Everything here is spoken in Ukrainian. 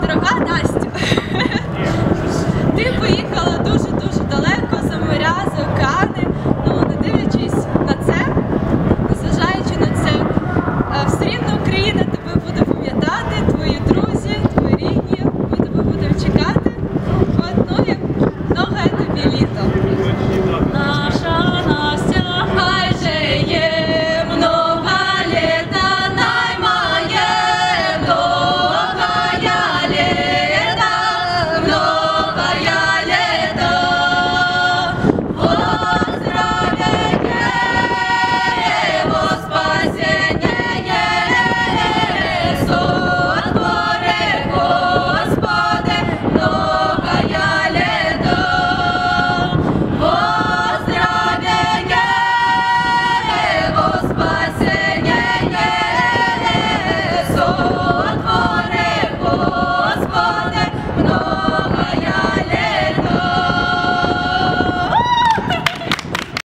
Дорога Настю, ти поїхала дуже-дуже далеко за моря, за океани, ну не дивлячись на це, незважаючи на це, е, все рівно Україна тебе буде пам'ятати, твої друзі, твої рідні, ми тебе будемо чекати. От, ну, як ноги тобі літо. No.